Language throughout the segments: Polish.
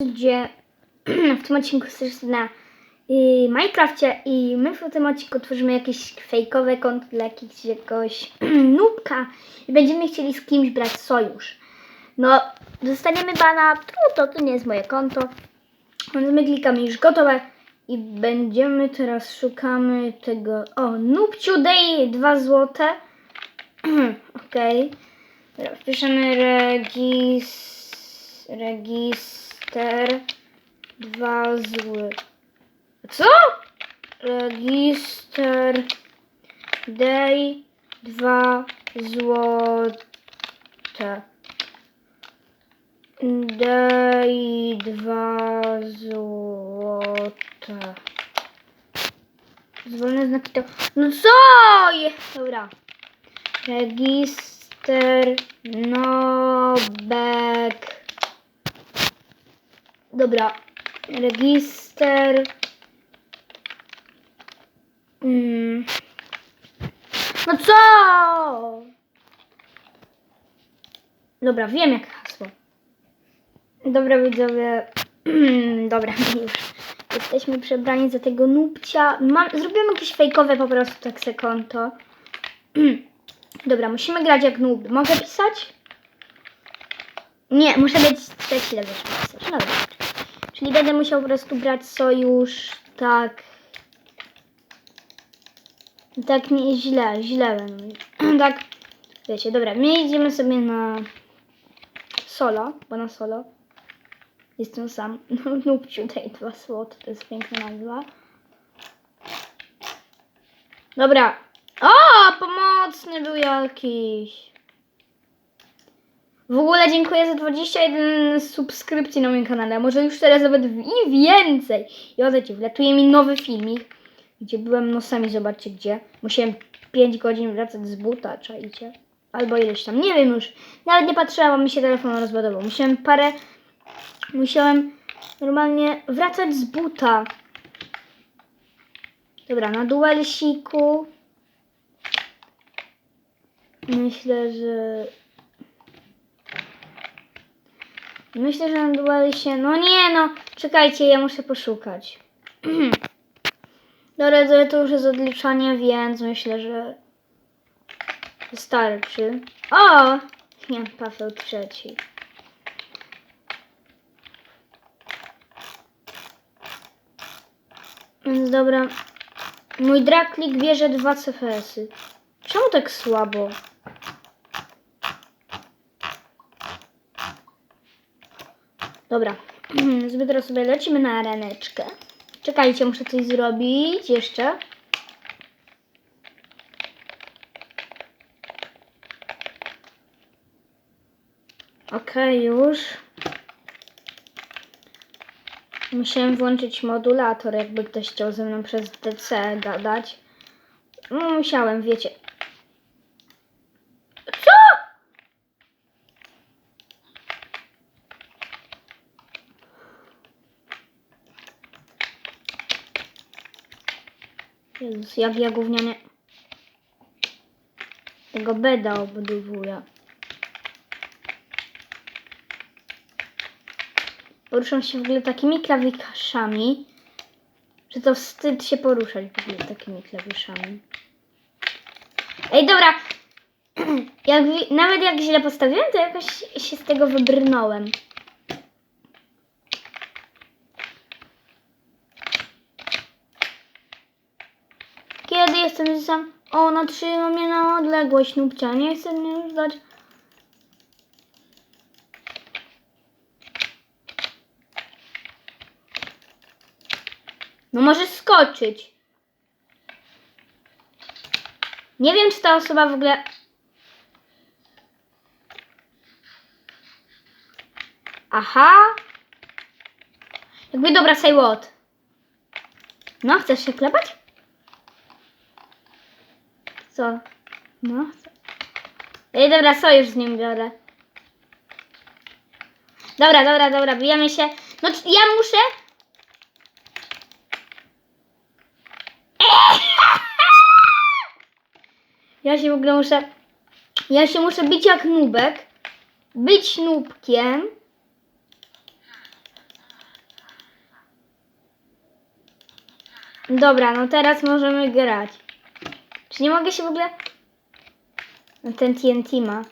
gdzie w tym odcinku jesteś na y, Minecrafcie i my w tym odcinku tworzymy jakieś fejkowe konto dla jakiegoś, jakiegoś nubka i będziemy chcieli z kimś brać sojusz. No, dostaniemy bana, to, to, nie jest moje konto. Więc my klikamy już gotowe i będziemy teraz szukamy tego. O, Nubciu Day 2 złote. Okej. Okay. Wpiszemy regis, register 2 zły. Co? Register day 2 złote. Day 2 złote. Zwolne znaki to. No co? Je... Dobra. Register Nobek. Dobra. Register. Mm. No co? Dobra, wiem jak hasło. Dobra widzowie. Dobra, już. Jesteśmy przebrani za tego nubcia. Mam, zrobiłem jakieś fejkowe po prostu tak se konto. Dobra, musimy grać jak noob. Mogę pisać? Nie, muszę trzeci level, żeby pisać. No dobra. Czyli będę musiał po prostu brać sojusz tak. Tak nie źle, źle będę. tak, wiecie, dobra, my idziemy sobie na solo, bo na solo jestem sam. Nubciu tej dwa słod, to jest piękna nazwa. Dobra. O, pomocny był jakiś. W ogóle dziękuję za 21 subskrypcji na moim kanale. Może już teraz nawet i więcej. I oddajcie, wlatuje mi nowy filmik, gdzie byłem nosami, zobaczcie gdzie. Musiałem 5 godzin wracać z buta, czajcie. Albo ileś tam, nie wiem już. Nawet nie patrzyłam, bo mi się telefon rozładował. Musiałem parę... Musiałem normalnie wracać z buta. Dobra, na duelsiku. Myślę, że... Myślę, że na duelsie... No nie no, czekajcie, ja muszę poszukać. Dobra, to już jest odliczanie, więc myślę, że wystarczy. O! Nie, Paweł trzeci. Więc dobra. Mój draklik bierze dwa CFS-y. Czemu tak słabo? Dobra. Zbyt teraz sobie lecimy na areneczkę. Czekajcie, muszę coś zrobić jeszcze. Okej, już. Musiałem włączyć modulator, jakby ktoś chciał ze mną przez DC gadać. No, musiałem, wiecie. Co? Jezus, jak ja gównianie tego beda obudowuję. Poruszam się w ogóle takimi klawiszami, że to wstyd się poruszać w ogóle takimi klawiszami. Ej, dobra. Jak, nawet jak źle postawiłem, to jakoś się z tego wybrnąłem. Jestem sam? O, natrzyma mnie na odległość, nubcia. Nie chcę mnie już dać. No możesz skoczyć. Nie wiem, czy ta osoba w ogóle... Aha. Jakby dobra, say what? No, chcesz się klepać? Co? No. Co? Ej, dobra, sojusz z nim biorę. Dobra, dobra, dobra, bijamy się. No czy ja muszę... Ja się w ogóle muszę... Ja się muszę bić jak nubek. Być nubkiem. Dobra, no teraz możemy grać. Czy nie mogę się w ogóle... No ten TNT ma.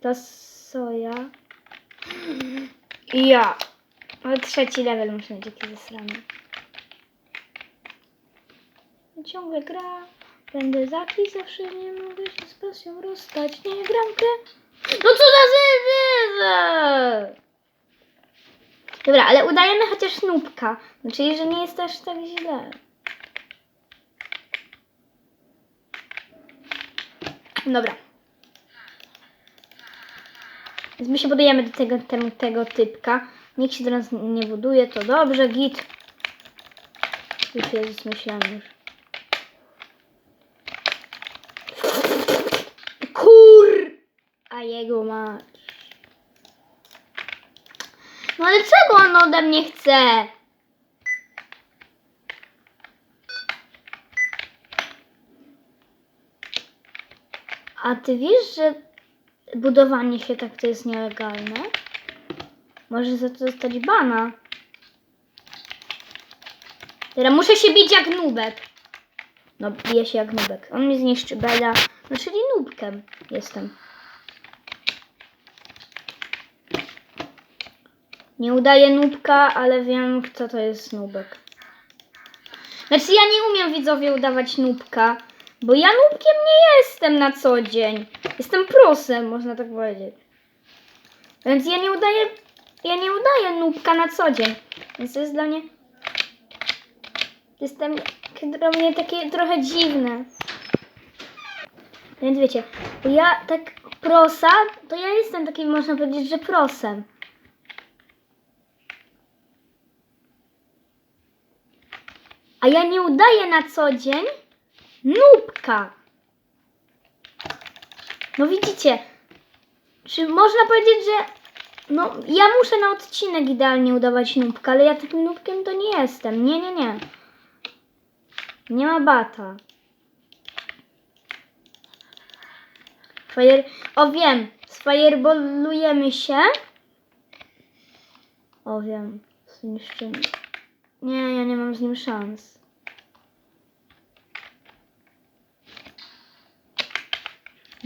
To soja. Ja. Ale trzeci level muszę mieć jakiś zasrany. Ciągle gra. Będę zaki, zawsze nie mogę się z pasją rozstać. Nie gram grę. No co za zyzy! Dobra, ale udajemy chociaż nóbka. No, czyli, że nie jest aż tak źle. Dobra. Więc my się budujemy do tego, tego, tego typka. Nikt się do nas nie buduje, to dobrze, git. Już jest, myślałem już. Kur... A jego mać. No ale czego on ode mnie chce? A ty wiesz, że budowanie się tak to jest nielegalne? Może za to dostać bana. Teraz muszę się bić jak nubek. No, biję się jak nubek. On mnie zniszczy beda. No, czyli nubkiem jestem. Nie udaję nubka, ale wiem, kto to jest nubek. Znaczy, ja nie umiem widzowie udawać nubka, bo ja nubkiem nie jestem na co dzień. Jestem prosem, można tak powiedzieć. Więc ja nie udaję, ja nie udaję nubka na co dzień. Więc to jest dla mnie, jestem dla mnie takie trochę dziwne. Więc wiecie, ja tak prosa, to ja jestem taki, można powiedzieć, że prosem. A ja nie udaję na co dzień nubka. No widzicie, czy można powiedzieć, że no ja muszę na odcinek idealnie udawać nubka, ale ja takim nubkiem to nie jestem. Nie, nie, nie. Nie ma bata. Fire... O wiem, sfireballujemy się. O wiem, zniszczymy. Nie, ja nie mam z nim szans.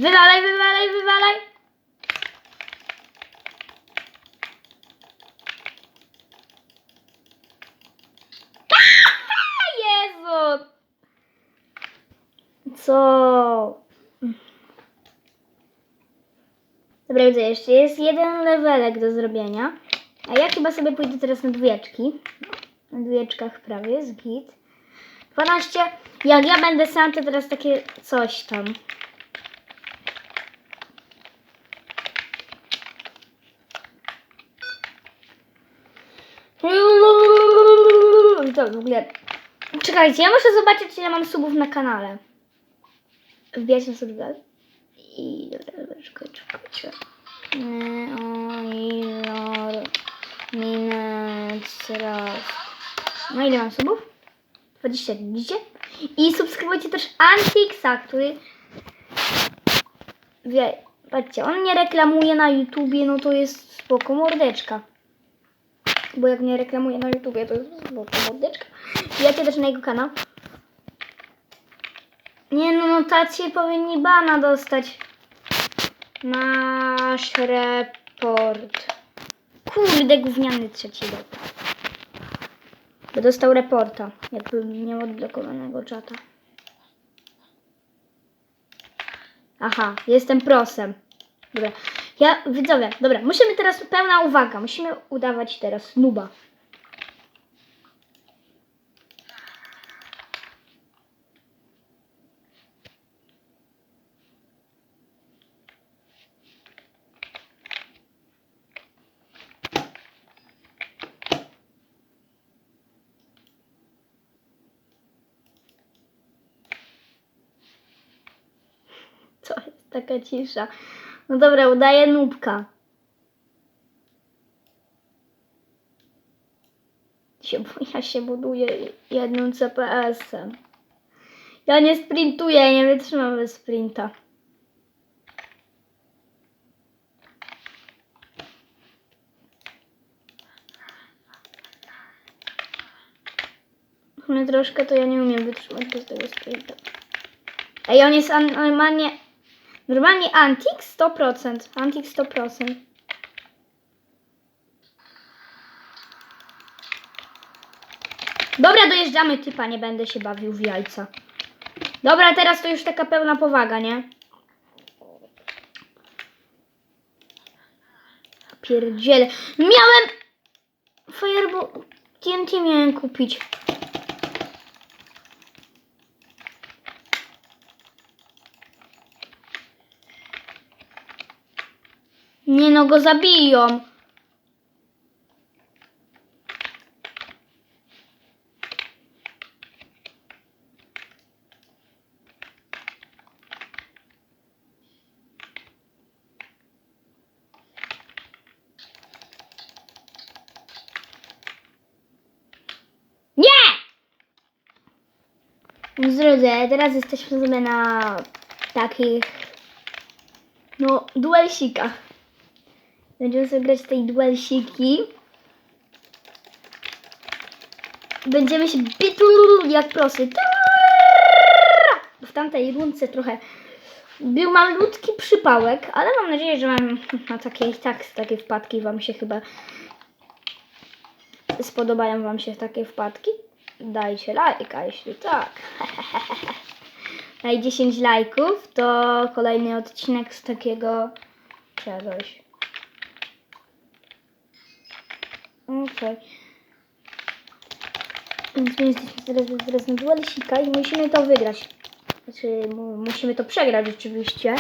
Wywalaj, wywalaj, wywalaj! Jezu! Co? Dobra, widzę, jeszcze jest jeden levelek do zrobienia. A ja chyba sobie pójdę teraz na dwójeczki. Na dwójeczkach prawie, jest git. 12. Jak ja będę sam, to teraz takie coś tam. To w ogóle. Czekajcie, ja muszę zobaczyć, ile mam subów na kanale. Wbijać na sobie I dobra, czekajcie, czekajcie. Nie, o, ilor, minut, raz. No ile mam subów? 20, widzicie? I subskrybujcie też Antixa, który wie, patrzcie, on nie reklamuje na YouTubie, no to jest spoko mordeczka. Bo jak nie reklamuje na YouTubie, to jest spoko mordeczka. Wbijacie też na jego kanał. Nie no, no tacy powinni bana dostać. Masz report. Kurde, gówniany trzeci report. By dostał reporta, jakby miał odblokowanego czata. Aha, jestem prosem. Dobra. Ja, widzowie, dobra, musimy teraz, pełna uwaga, musimy udawać teraz nuba. Co jest taka cisza? No dobra, udaję nubka. Ja się buduję jednym CPS-em. Ja nie sprintuję, nie wytrzymam bez sprinta. No troszkę to ja nie umiem wytrzymać bez tego sprinta. Ej, on jest an- normalnie... Normalnie Antik 100%. Antik 100%. Dobra, dojeżdżamy typa, nie będę się bawił w jajca. Dobra, teraz to już taka pełna powaga, nie? Pierdziele. Miałem... Fireball... TNT miałem kupić. Nie no, go zabiją. Nie! Drodzy, teraz jesteśmy na takich, no, duelsikach. Będziemy sobie grać tej duelsiki. Będziemy się bić jak prosy. W tamtej rundce trochę był malutki przypałek, ale mam nadzieję, że mam no, takie tak takie wpadki wam się chyba spodobają wam się takie wpadki. Dajcie lajka, jeśli tak. Daj 10 lajków, to kolejny odcinek z takiego czegoś. Okej. Więc my jesteśmy teraz, teraz na i musimy to wygrać. Znaczy, mu, musimy to przegrać oczywiście.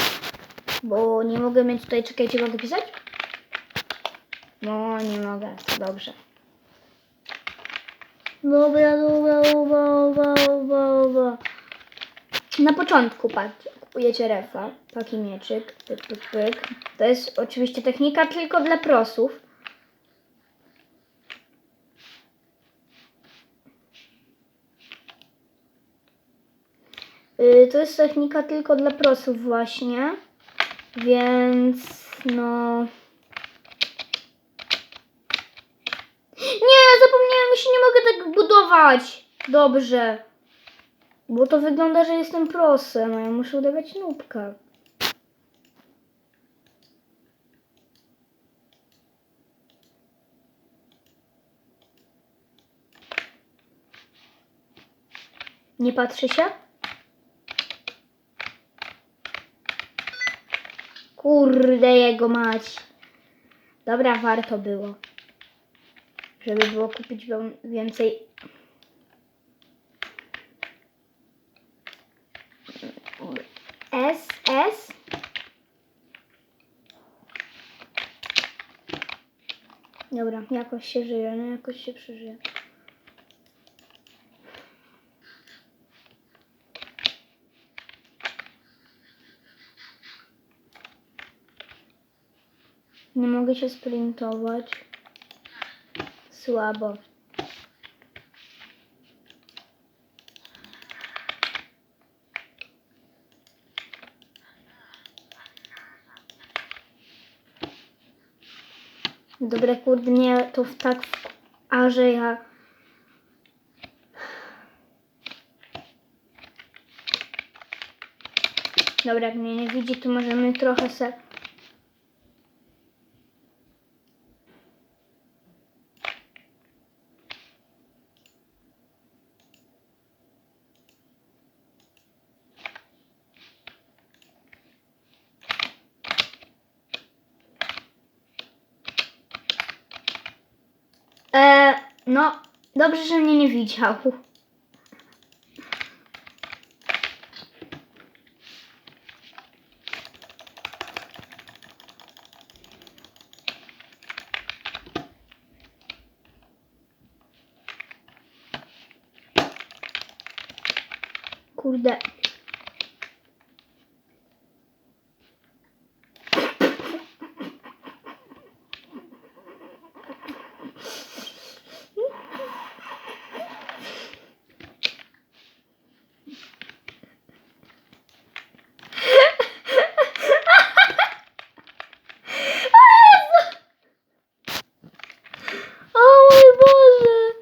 Bo nie mogę mieć tutaj, czekajcie, mogę pisać? No, nie mogę, to dobrze. Dobra, dobra, dobra, dobra, dobra, dobra. Na początku, patrz, kupujecie refa, taki mieczyk, pyk, pyk, pyk. To jest oczywiście technika tylko dla prosów. To jest technika tylko dla prosów właśnie, więc no... Nie, zapomniałem, że nie mogę tak budować. Dobrze. Bo to wygląda, że jestem prosem, a ja muszę udawać nóbka. Nie patrzy się? Kurde jego mać. Dobra, warto było. Żeby było kupić więcej. S, S. Dobra, jakoś się żyje, no jakoś się przeżyje. Nie mogę się sprintować. Słabo. Dobre, kurde, nie, to w tak, w- a że ja... Dobra, jak mnie nie widzi, to możemy trochę se... E, no, dobrze, że mnie nie widział. Kurde. O mój Boże!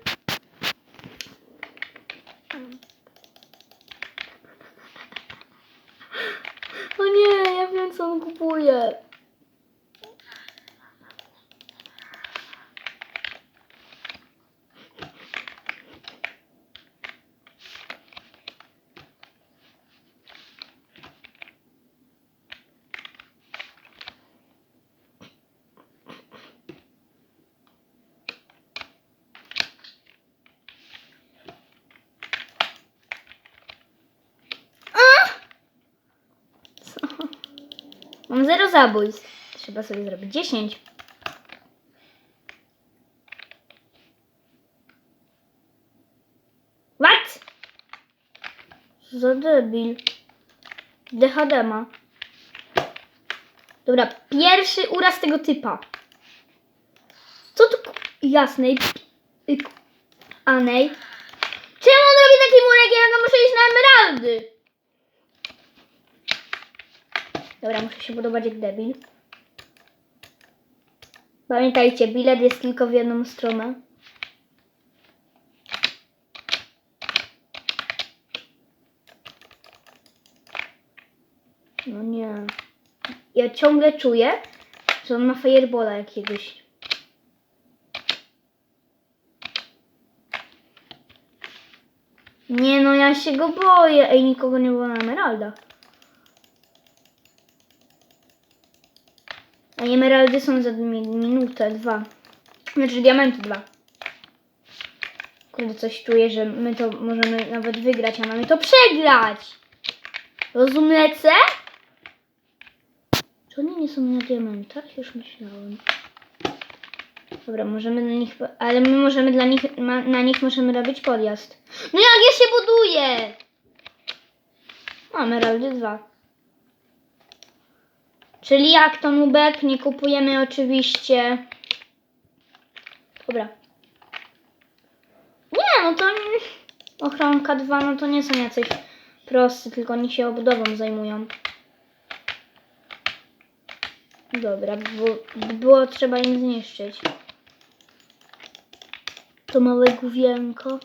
Zero zabójstw. Trzeba sobie zrobić 10. What? Za debil. DHD ma. Dobra, pierwszy uraz tego typa. Co tu... Jasnej. y, Anej. Czemu on robi taki murek, jak ja muszę iść na emeraldy? Dobra, muszę się podobać jak debil. Pamiętajcie, bilet jest tylko w jedną stronę. No nie. Ja ciągle czuję, że on ma firebola jakiegoś. Nie no, ja się go boję. Ej, nikogo nie było na emeraldach. A emeraldy są za mi- minutę, dwa. Znaczy diamenty dwa. Kurde, coś czuję, że my to możemy nawet wygrać, a mamy to przegrać. Rozumiecie? Czy oni nie są na diamentach? Już myślałem. Dobra, możemy na nich, ale my możemy dla nich, na nich możemy robić podjazd. No jak ja się buduję? O, emeraldy dwa. Czyli jak to nubek, nie kupujemy oczywiście. Dobra. Nie, no to ochronka 2, no to nie są jacyś prosty, tylko oni się obudową zajmują. Dobra, było, było trzeba im zniszczyć. To małe główienko.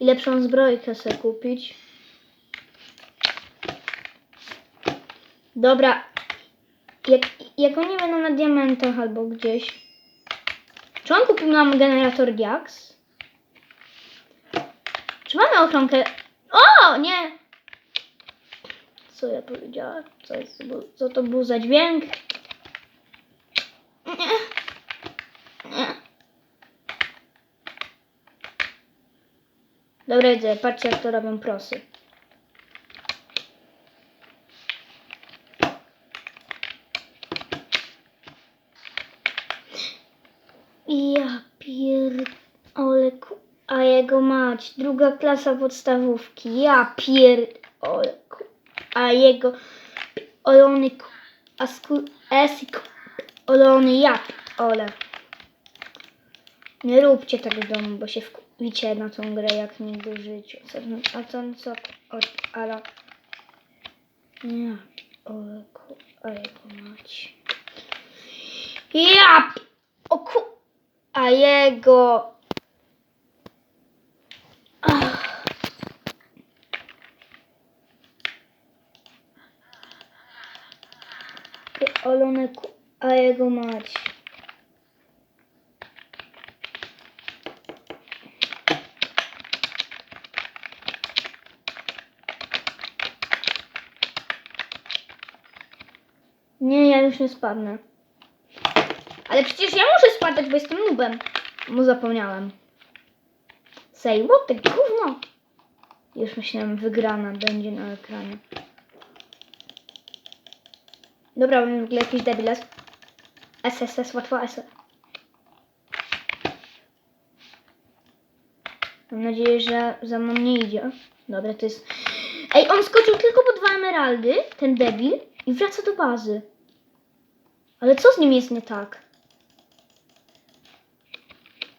I lepszą zbrojkę sobie kupić. Dobra. Jak, jak oni będą na diamentach albo gdzieś. Czy on kupił nam generator diaks? Czy mamy ochronkę? O, nie! Co ja powiedziałam? Co, co to był za dźwięk? Nie. Nie. Dobra, idę. Patrzcie, jak to robią prosy. Ja pier... Oleku. A jego mać. Druga klasa podstawówki. Ja pier... Oleku. A jego... Olony... A sku... Esik... Olony ja... Ole. Nie róbcie tego w domu, bo się wkupicie na tą grę jak nigdy w życiu. A co, co, o, ale... Nie, oleku, a jego mać. Ja, o ku... A jego... Ach. Ty Olone, ku... a jego mać. Nie, ja już nie spadnę. Ale przecież ja muszę spadać, bo jestem nubem. Mu zapomniałem. Say, what the gówno? Już myślałem, wygrana będzie na ekranie. Dobra, mamy w ogóle jakiś debiles. SSS, łatwo SS. Mam nadzieję, że za mną nie idzie. Dobra, to jest... Ej, on skoczył tylko po dwa emeraldy, ten debil, i wraca do bazy. Ale co z nim jest nie tak?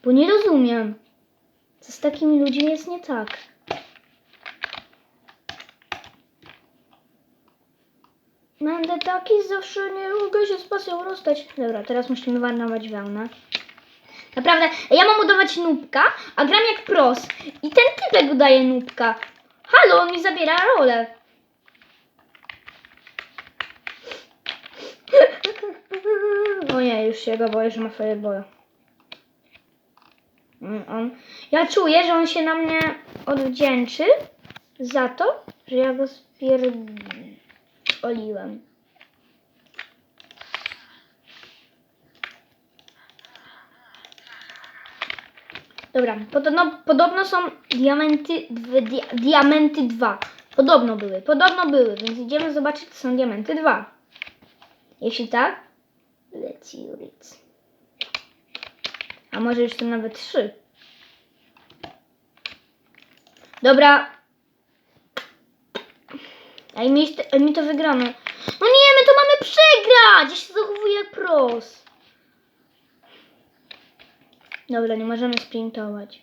Bo nie rozumiem. Co z takimi ludźmi jest nie tak? Będę taki zawsze nie mogę się z pasją rozstać. Dobra, teraz musimy marnować wełnę. Naprawdę, ja mam udawać nubka, a gram jak pros. I ten typek udaje nubka. Halo, on mi zabiera rolę. O nie, już się go boję, że ma firebola. Mm, On. Ja czuję, że on się na mnie odwdzięczy za to, że ja go spierdoliłem. Dobra, podobno, podobno są diamenty, diamenty 2. Podobno były, podobno były, więc idziemy zobaczyć, co są diamenty 2. Jeśli tak, let's it. A może już nawet trzy. Dobra. Ej, ej, mi to wygramy. No nie, my to mamy przegrać! Ja się zachowuję jak pros. Dobra, nie możemy sprintować.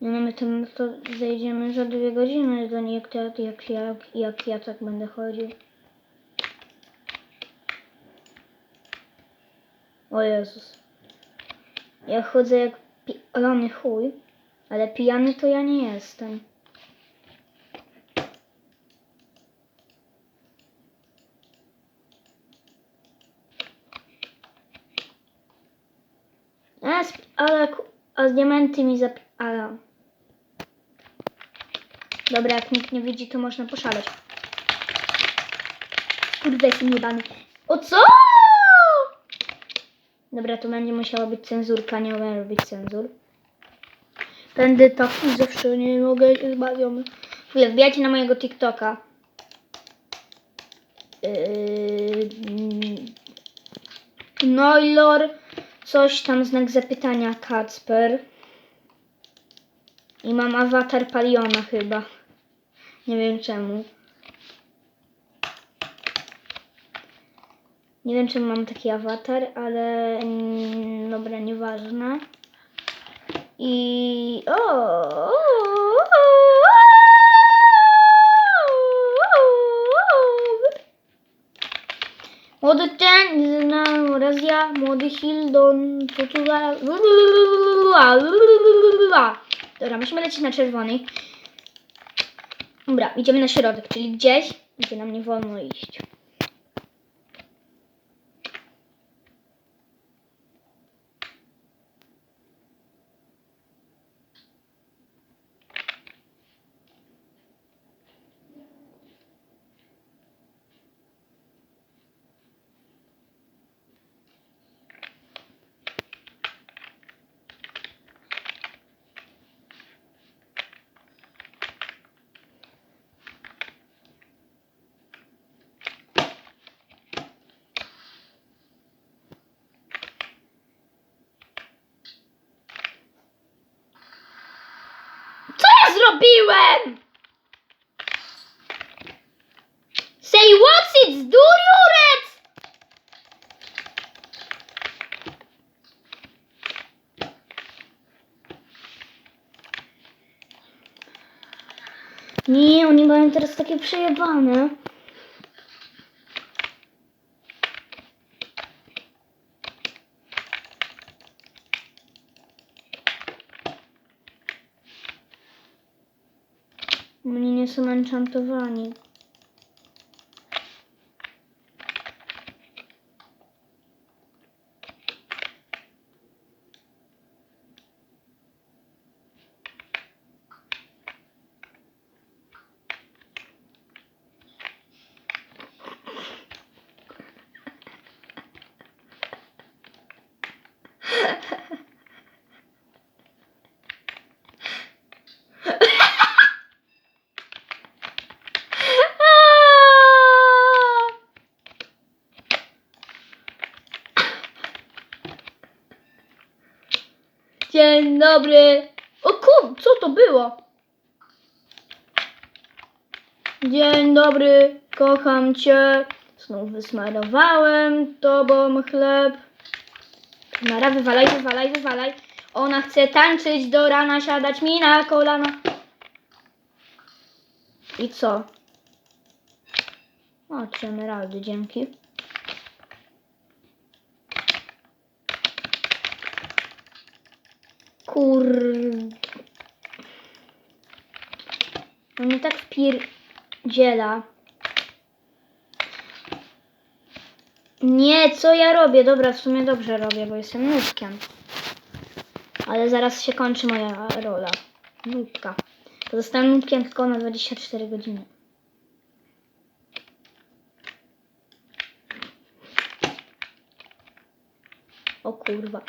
Nie no, my tam to zejdziemy za dwie godziny do niej, jak, jak, jak, jak ja tak będę chodził. O Jezus. Ja chodzę jak pijany chuj, ale pijany to ja nie jestem. A, ale, a z diamenty mi zap... Ale... Dobra, jak nikt nie widzi, to można poszaleć. Kurde, jestem jebany. O co? Dobra, to będzie musiała być cenzurka, nie umiem robić cenzur. Będę taki zawsze nie mogę się zbawiony. Wbijajcie na mojego TikToka. Yy, Noilor, coś tam, znak zapytania, Kacper. I mam awatar Paliona chyba. Nie wiem czemu. Nie wiem czemu mam taki awatar, ale mm, dobra, nieważne. I o, o, Młody ten, znam raz ja, młody Hildon, to tu za... Dobra, musimy lecieć na czerwony. Dobra, idziemy na środek, czyli gdzieś, gdzie nam nie wolno iść. Co ja zrobiłem? Say what's it, dururec! Nie, oni mają teraz takie przejebane. Oni nie są enchantowani. Dzień dobry. O kur, co to było? Dzień dobry, kocham cię. Znów wysmarowałem tobą chleb. Mara, wywalaj, wywalaj, wywalaj. Ona chce tańczyć do rana, siadać mi na kolana. I co? O, trzy emeraldy, dzięki. Kur... No mnie tak wpierdziela. Nie, co ja robię? Dobra, w sumie dobrze robię, bo jestem nóżkiem. Ale zaraz się kończy moja rola. Nóżka. Pozostanę nóżkiem tylko na 24 godziny. O kurwa.